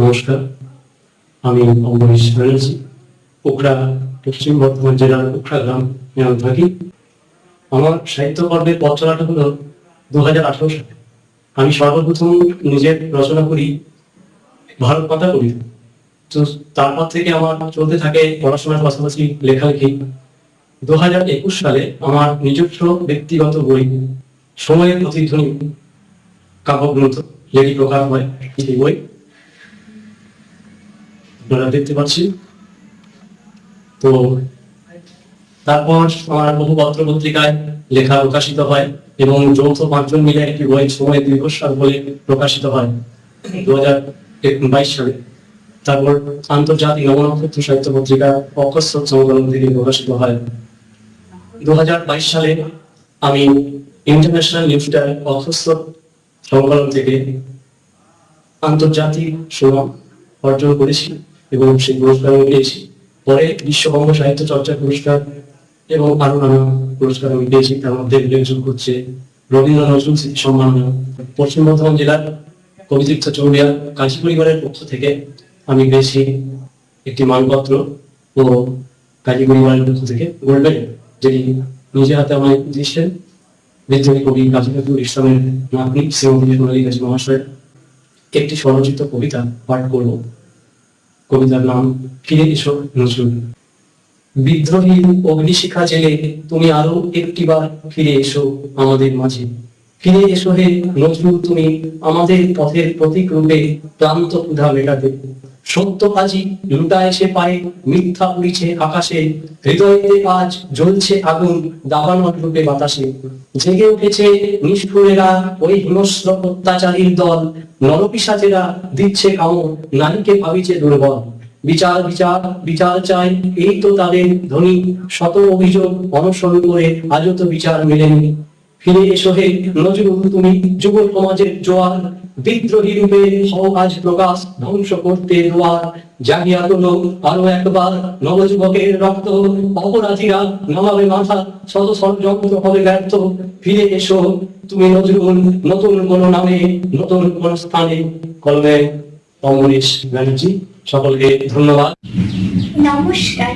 নমস্কার, আমি অমরেশ ব্যানার্জি পোখরা পশ্চিম বর্ধমান জেলার পোখরা গ্রাম আমি থাকি। আমার সাহিত্য পর্বের পথ চলাটা হলো দু হাজার আঠারো সালে। আমি সর্বপ্রথম নিজের রচনা করি, ভারত মাতা কবিতা তো তারপর থেকে আমার চলতে থাকে পড়াশোনার পাশাপাশি লেখালেখি। দু হাজার একুশ সালে আমার নিজস্ব ব্যক্তিগত বই, সময়ের প্রতিধ্বনি কাব্যগ্রন্থ যেটি প্রকাশ হয় সেই বই। আপনারা দেখতে পাচ্ছি তো তারপর আমার বহু পত্র পত্রিকায় লেখা প্রকাশিত হয় এবং যৌথ পাঁচজন মিলে একটি বই সময় দীর্ঘশ্বাস বলে প্রকাশিত হয় দু হাজার বাইশ সালে। তারপর আন্তর্জাতিক নবনক্ষত্র সাহিত্য পত্রিকা অকস্মাৎ সংকলন থেকে প্রকাশিত হয়। দু হাজার বাইশ সালে আমি ইন্টারন্যাশনাল নিউজটার অকস্মাৎ সংকলন থেকে আন্তর্জাতিক সুনাম অর্জন করেছি। এবং সেই পুরস্কার আমি পেয়েছি। পরে বিশ্ববঙ্গ সাহিত্য চর্চা পুরস্কার এবং আরও নানা পুরস্কার আমি পেয়েছি, তার মধ্যে উল্লেখযোগ্য হচ্ছে রবীন্দ্র নজরুল স্মৃতি সম্মান। পশ্চিম বর্ধমান জেলার কবিতীর্থ চৌরিয়া কাশী পরিবারের পক্ষ থেকে আমি পেয়েছি একটি মানপত্র ও কাজী পরিবারের পক্ষ থেকে গোল্ড মেডেল যেটি নিজে হাতে আমায় দিয়েছেন বিদ্রোহী কবি কাজী নজরুল ইসলামের নাগরিক শ্রীমতী মহাশয় একটি স্বরচিত কবিতা পাঠ করব। কবিতার নাম ফিরে এসো নজরুল। বিদ্রোহী অগ্নিশিখা জেলে তুমি আরও একটিবার ফিরে এসো আমাদের মাঝে। ফিরে এসো হে নজরুল, তুমি আমাদের পথের প্রতীক রূপে ক্লান্ত ক্ষুধা মেটাতে। সত্য কাজী লুটা এসে পায়ে, মিথ্যা উড়িছে আকাশে। হৃদয়েতে আজ জ্বলছে আগুন, দাবানল রূপে বাতাসে। জেগে উঠেছে নিষ্ঠুরেরা ওই হিংস্র অত্যাচারীর দল। নরপিসাচেরা দিচ্ছে কামড়, নারীকে ভাবিছে দুর্বল। বিচার বিচার বিচার চাই এই তো তাদের ধ্বনি শত অভিযোগ অনশন করে আজও তো বিচার মেলেনি। ফিরে এসো হে নজরুল, তুমি যুব সমাজের জোয়ার। বিদ্রোহী রূপে আজ প্রকাশ ধ্বংস করতে দোয়ার জাগিয়া তোলো আরও একবার নবযুবকের রক্ত। অপরাধীরা নামাবে মাথা শত ষড়যন্ত্র হবে ব্যর্থ। ফিরে এসো, তুমি নজরুল, নতুন কোন নামে, নতুন কোন স্থানে। কলমে অমরেশ ব্যানার্জি, সকলকে ধন্যবাদ। নমস্কার